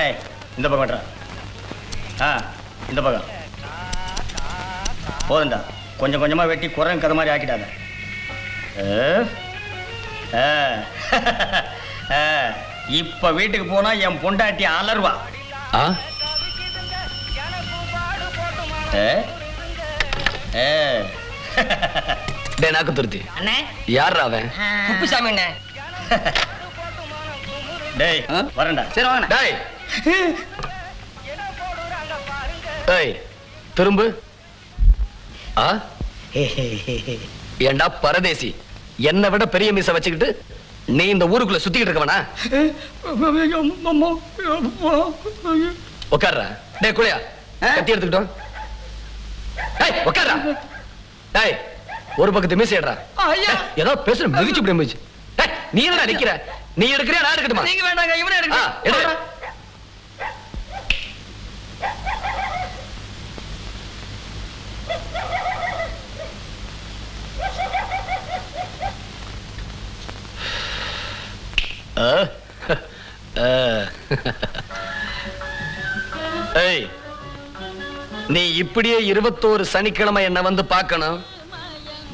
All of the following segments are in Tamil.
ஏய் இந்த பக்கம் வெட்டுறா ஆ இந்த பக்கம். போதுண்டா கொஞ்சம் கொஞ்சமா வெட்டி குரங்கு கதை மாதிரி ஆக்கிட்டாங்க. இப்ப வீட்டுக்கு போனா என் பொண்டாட்டி அலர்வா. ஆ. டே நாக்கு துருத்தி. அண்ணே. யார் அவன்? குப்புசாமி அண்ணே. டேய்? வரேன்டா. சரி வாங்க டேய். டேய் திரும்பு. ஆ? ஏண்டா பரதேசி என்னை விட பெரிய மீச வச்சுக்கிட்டு நீ இந்த ஊருக்குள்ள சுத்திக்கிட்டு இருக்கவனா? உட்கார்றா டேய் குளியா கத்தி எடுத்துக்கிட்டோம் டேய் உட்கார்றா டேய் ஒரு பக்கத்து மீச. டேய், ஏதோ பேசுற மிதிச்சு இப்படி மிதிச்சு நீ என்னடா நிக்கிற நீ எடுக்கிறியா நான் எடுக்கட்டுமா நீங்க வேண்டாங்க இவனே ஆ, எடு. எடுங்க ஆ? ஆ. ஏய் நீ இப்படியே இருபத்தோரு சனிக்கிழமை என்ன வந்து பார்க்கணும்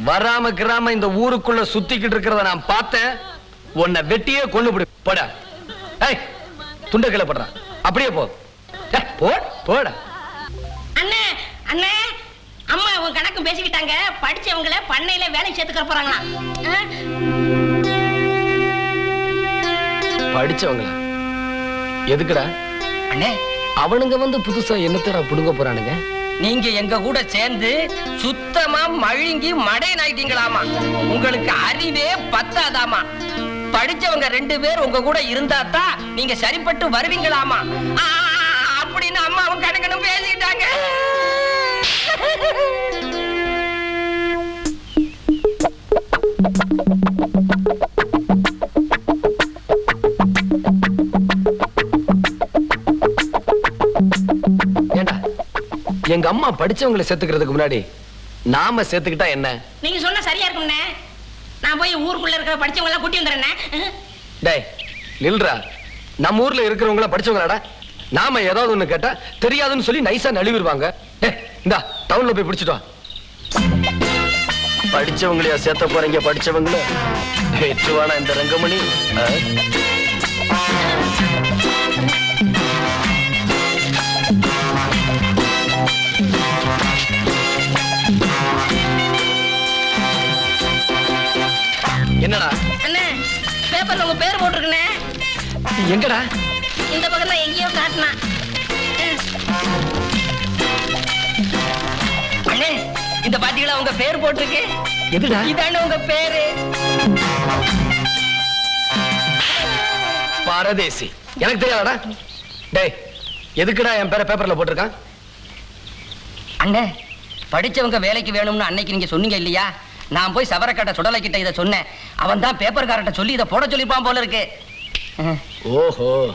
வராம கிராம இந்த ஊருக்குள்ள சுத்திக்கிட்டு இருக்கிறத நான் பார்த்தேன் உன்னை வெட்டியே கொண்டு போட ஏய் துண்ட கீழே போடுறா. அப்படியே போ. போட. அண்ணே அண்ணே அம்மா உன் கணக்கு பேசிக்கிட்டாங்க. படிச்சவங்கள பண்ணையில வேலை சேர்த்துக்க போறாங்களா? படிச்சவங்களா? எதுக்குடா? அண்ணே. அவனுங்க வந்து புதுசா என்னத்தடா புடுங்க போறானுங்க? நீங்க எங்க கூட சேர்ந்து சுத்தமா மழுங்கி மடையன் ஆயிட்டீங்களாமா உங்களுக்கு அறிவே பத்தாதாமா? படிச்சவங்க ரெண்டு பேர் உங்க கூட இருந்தா தான் நீங்க சரிப்பட்டு வருவீங்களாமா? அப்படின்னு அம்மாவும் கணக்கனும் பேசிக்கிட்டாங்க ஏண்டா எங்க அம்மா படிச்சவங்களை சேர்த்துக்கிறதுக்கு முன்னாடி நாம சேர்த்துக்கிட்டா என்ன? நீங்க சொன்னா சரியா இருக்கும்ண்ணே நான் போய் ஊருக்குள்ள இருக்கிற படிச்சவங்க எல்லாம் கூட்டி வந்துடுறேண்ணே டேய் நில்றா. நம்ம ஊர்ல இருக்கிறவங்கள படிச்சவங்களாடா. நாம ஏதாவது ஒண்ணு கேட்டா தெரியாதுன்னு சொல்லி நைஸா நழுவிடுவாங்க. இந்தா டவுன்ல போய் பிடிச்சிட்டு படிச்சவங்களையா சேர்த்த போறீங்க படிச்சவங்கள. வெற்றுவானா இந்த ரங்கமணி. எங்கடா? இந்த பக்கம் தான் எங்கேயோ காட்டினா. அண்ணே இந்த பாத்தீங்களா? உங்க பேர் போட்டிருக்கு. எதுடா? இதானே உங்க பேரு. பாரதேசி. எனக்கு தெரியாதடா? டேய் எதுக்குடா என் பேரை பேப்பர்ல போட்டிருக்கான்? அண்ணே படிச்சவங்க வேலைக்கு வேணும்னு அன்னைக்கு நீங்க சொன்னீங்க இல்லையா? நான் போய் சவரக்கட்ட சுடலை கிட்ட இதை சொன்னேன். அவன் தான் பேப்பர்காரட்ட சொல்லி இதை போட சொல்லிப்பான் போல இருக்கு. ओहो।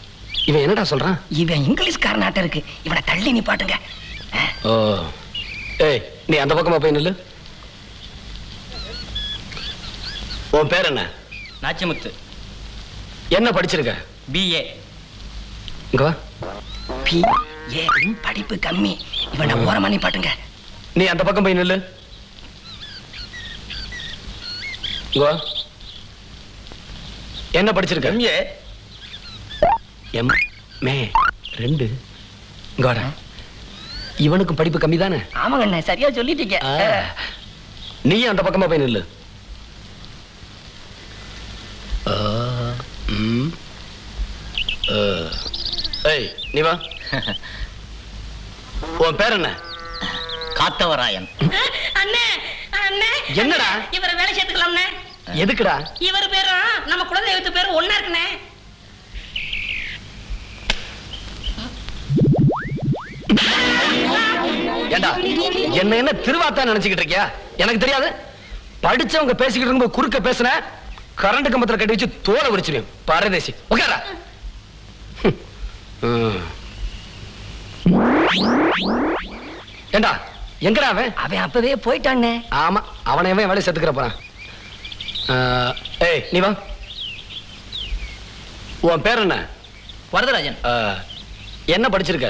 இவன் என்னடா சொல்றான்? இவன் இங்கிலீஷ்காரனாட்ட இருக்கு. இவனை தள்ளி நிப்பாட்டுங்க ஓ. ஏய் நீ அந்த பக்கமா போய் நில்லு. உன் பேர் என்ன? நாச்சிமுத்து. என்ன படிச்சிருக்க? பிஏ இங்க வா. பி ஏ படிப்பு கம்மி. இவனை ஓரமா நிப்பாட்டுங்க நீ அந்த பக்கம் போய் நில்லு. இங்க வா. என்ன படிச்சிருக்க? எம்ஏ எம் மே ரெண்டு. இங்க வாடா இவனுக்கும் படிப்பு கம்மி தானே ஆமாங்க அண்ணே சரியா சொல்லிட்டீங்க. நீயும் அந்த பக்கமா போய் நில்லு. ஏய் நீ வா. உன் பேர் என்ன? காத்தவராயன். அண்ணே அண்ணே. என்னடா? இவரை வேலை சேர்த்துக்கலாம்ண்ணே எதுக்குடா? இவர் பேரும் நம்ம குலதெய்வத்து பேரும் ஒண்ணா இருக்குண்ணே. ஏண்டா என்ன என்ன திருவாத்தா நினைச்சுக்கிட்டு இருக்கியா? எனக்கு தெரியாது. படிச்சவங்க பேசிக்கிட்டு இருக்கும்போது குறுக்க பேசுன கரண்ட் கம்பத்துல கட்டி வச்சு தோலை உரிச்சிருவேன். பரதேசி. உட்காரா ஏண்டா எங்கடா அவன்? அவன் அப்பவே போயிட்டானே. ஆமா அவனை எவன் வேலை செத்துக்கிற போறான். ஏய் நீ வா. உன் பேர் என்ன? வரதராஜன். என்ன படிச்சிருக்க?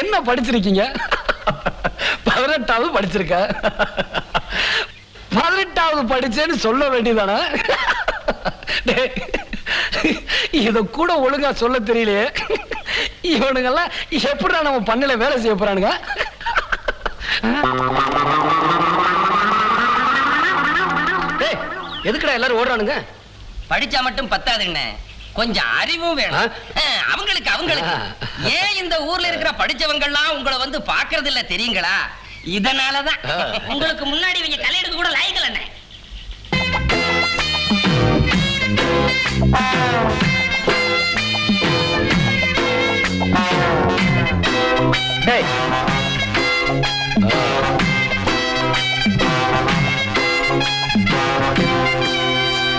என்ன படிச்சிருக்கீங்க? பதினெட்டாவது படிச்சிருக்க. பதினெட்டாவது படிச்சேன்னு சொல்ல வேண்டியதானே? டேய், இத கூட ஒழுங்கா சொல்ல தெரியலையே. இவனுங்கெல்லாம் எப்படிடா நம்ம பண்ணல வேலை செய்ய போறானுங்க? எதுக்குடா எல்லாரும் ஓடுறானுங்க? படிச்சா மட்டும் பத்தாதுண்ணே கொஞ்சம் அறிவும் வேணும். ஆ, அவங்களுக்கு. ஏன் இந்த ஊர்ல இருக்கிற படிச்சவங்க எல்லாம் உங்களை வந்து பாக்குறது இல்ல தெரியுங்களா? இதனாலதான். உங்களுக்கு முன்னாடி இவங்க களை எடுக்க கூட லாய்க்கல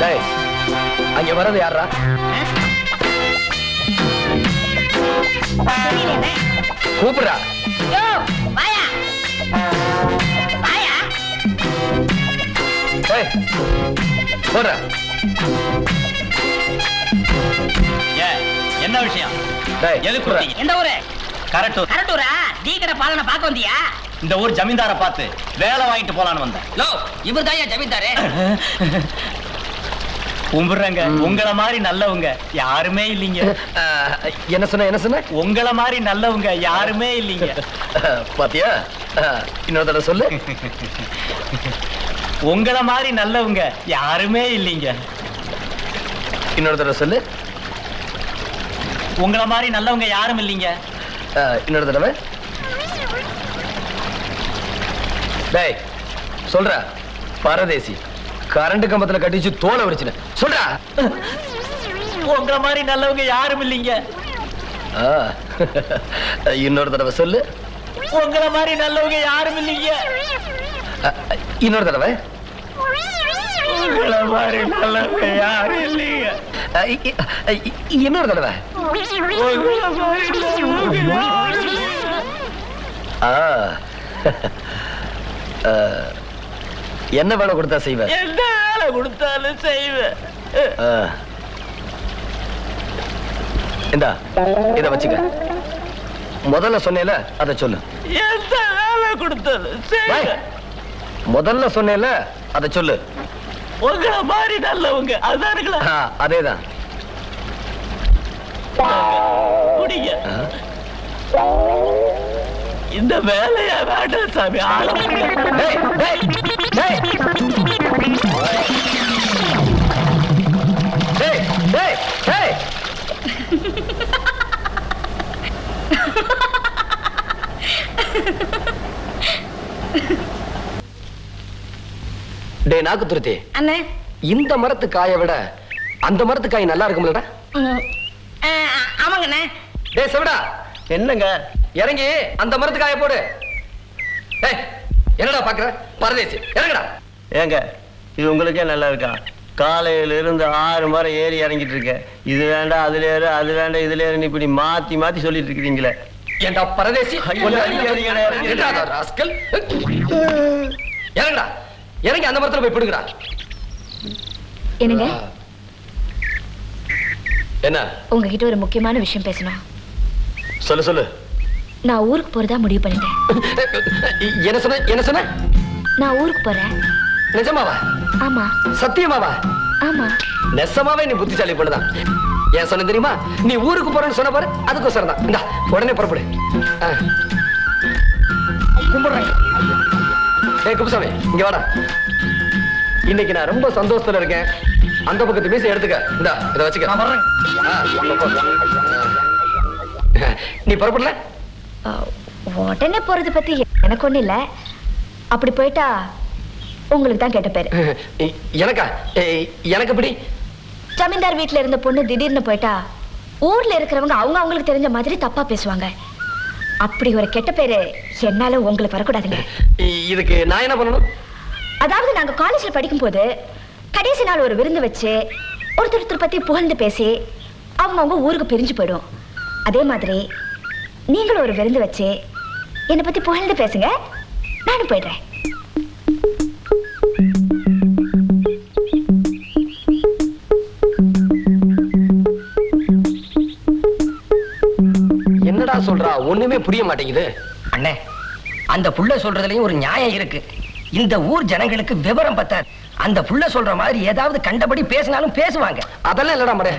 டேய். அங்க வர்றது யாரா கூப்பிடுறா. போடுற. என்ன விஷயம்? எந்த ஊரு? கரெக்ட் கரட்டூரா? டீ கடை பாலனை பார்க்க வந்தியா? இந்த ஊர் ஜமீன்தாரை பார்த்து வேலை வாங்கிட்டு போலான்னு வந்தேன். லோ இவர் தான் ஜமீன்தாரு. கும்பிடுறேங்க. உங்கள மாதிரி நல்லவங்க யாருமே இல்லைங்க. என்ன சொன்ன என்ன சொன்ன? உங்கள மாதிரி நல்லவங்க யாருமே இல்லைங்க. பாத்தியா? இன்னொரு தடவை சொல்லு. உங்கள மாதிரி நல்லவங்க யாருமே இல்லைங்க. இன்னொரு தடவை சொல்லு. உங்கள மாதிரி நல்லவங்க யாரும் இல்லைங்க. இன்னொரு தடவை. டேய் சொல்ற. பரதேசி கரண்ட் கம்பத்துல கட்டிச்சு தோலை வரிச்சுன. சொல்றா. உங்கள மாதிரி நல்லவங்க யாரும் இல்லைங்க. இன்னொரு தடவை சொல்லு. உங்கள மாதிரி நல்லவங்க யாரும் இல்லைங்க. இன்னொரு தடவை. உங்கள மாதிரி நல்லவங்க யாரும் இல்லைங்க. ஆ, இ- இ- இ- இன்னொரு தடவை. என்ன வேலை கொடுத்தா செய்வ? எந்த வேலை கொடுத்தாலும் செய்வேன். இந்தா இத வச்சுக்க. முதல்ல சொன்னேல அத சொல்லு. எந்த வேலை செய்வேன். முதல்ல சொன்னேல அத சொல்லு. உங்கள மாதிரி நல்லவங்க அதானுங்களா? ஆ, அதேதான். குடிங்க. இந்த வேலையா வேண்டாம் சாமி. ஆள நாக்கு துருத்தி அண்ணே. இந்த மரத்து காயை விட அந்த மரத்து காய் நல்லா இருக்கும்லடா. ஆமாங்கண்ணே. டேய் செவடா. என்னங்க? இறங்கி அந்த மரத்து காயை போடு. டேய் என்னடா பாக்குற? பரதேசி இறங்குடா. ஏங்க இது உங்களுக்கே நல்லா இருக்கா? காலையில இருந்து ஆறு மரம் ஏறி இறங்கிட்டு இருக்கேன் இது வேண்டாம் அதுல ஏறு அது வேண்டாம் இதுல ஏறுன்னு இப்படி மாத்தி மாத்தி சொல்லிட்டு இருக்கிறீங்களே. ஏண்டா பரதேசி? இறங்குடா. இறங்கி அந்த மரத்துல போய் பிடுங்கடா என்னங்க? என்ன? உங்ககிட்ட ஒரு முக்கியமான விஷயம் பேசணும். சொல்லு சொல்லு. நான் ஊருக்கு போறதா முடிவு பண்ணிட்டேன். என்ன சொன்ன? என்ன சொன்ன? நான் ஊருக்கு போறேன். நிஜமாவா? ஆமா. சத்தியமாவா? ஆமா. நெசமாவே நீ புத்திசாலி பொண்ணுதான். ஏன் சொன்ன தெரியுமா? நீ ஊருக்கு போறேன்னு சொன்ன பாரு அதுக்கோசரம் தான் உடனே புறப்படு. கும்பிடுறேன். ஏய் குப்புசாமி இங்க வாடா. இன்னைக்கு நான் ரொம்ப சந்தோஷத்துல இருக்கேன். அந்த பக்கத்து மீசை எடுத்துக்க. இந்தா இதை வச்சுக்க. நான் வர்றேன். நீ புறப்படல? உடனே போறது பத்தி எனக்கு ஒண்ணு இல்ல. அப்படி போயிட்டா உங்களுக்கு தான் கெட்ட பேரு. எனக்கா? எனக்கு எப்படி? ஜமீன்தார் வீட்ல இருந்த பொண்ணு திடீர்னு போயிட்டா ஊர்ல இருக்கிறவங்க அவங்க அவங்களுக்கு தெரிஞ்ச மாதிரி தப்பா பேசுவாங்க. அப்படி ஒரு கெட்ட பேரு என்னால உங்களுக்கு வரக்கூடாதுங்க. இதுக்கு நான் என்ன பண்ணணும்? அதாவது நாங்க காலேஜ்ல படிக்கும்போது கடைசி நாள் ஒரு விருந்து வச்சு ஒருத்தர் ஒருத்தர் பத்தி புகழ்ந்து பேசி அவங்கவுங்க ஊருக்கு பிரிஞ்சு போயிடும். அதே மாதிரி நீங்களும் ஒரு விருந்து வச்சு என்னை பத்தி புகழ்ந்து பேசுங்க. நானும் போயிடுறேன். என்னடா சொல்றா? ஒண்ணுமே புரிய மாட்டேங்குது. அண்ணே அந்த புள்ள சொல்றதுலயும் ஒரு நியாயம் இருக்கு. இந்த ஊர் ஜனங்களுக்கு விவரம் பத்தாது. அந்த புள்ள சொல்ற மாதிரி ஏதாவது கண்டபடி பேசினாலும் பேசுவாங்க. அதெல்லாம் இல்லடா மட.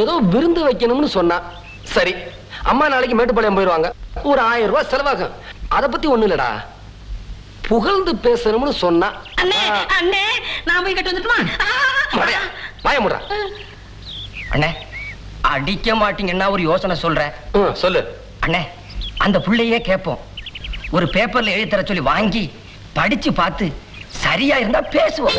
ஏதோ விருந்து வைக்கணும்னு சொன்னா. சரி அம்மா நாளைக்கு மேட்டுப்பாளையம் போயிடுவாங்க ஒரு ஆயிரம் ரூபாய் செலவாகும். அத பத்தி ஒண்ணு இல்லடா. புகழ்ந்து பேசணும்னு சொன்னா. அண்ணே அண்ணே நான் போய் கட்டு வந்துட்டுமா? மடையா வாய முடுறா அண்ணே அடிக்க மாட்டீங்கன்னா ஒரு யோசனை சொல்றேன் ம், சொல்லு. அண்ணே அந்த புள்ளையே கேட்போம். ஒரு பேப்பர்ல எழுதி தர சொல்லி வாங்கி படிச்சு பார்த்து சரியா இருந்தா பேசுவோம்.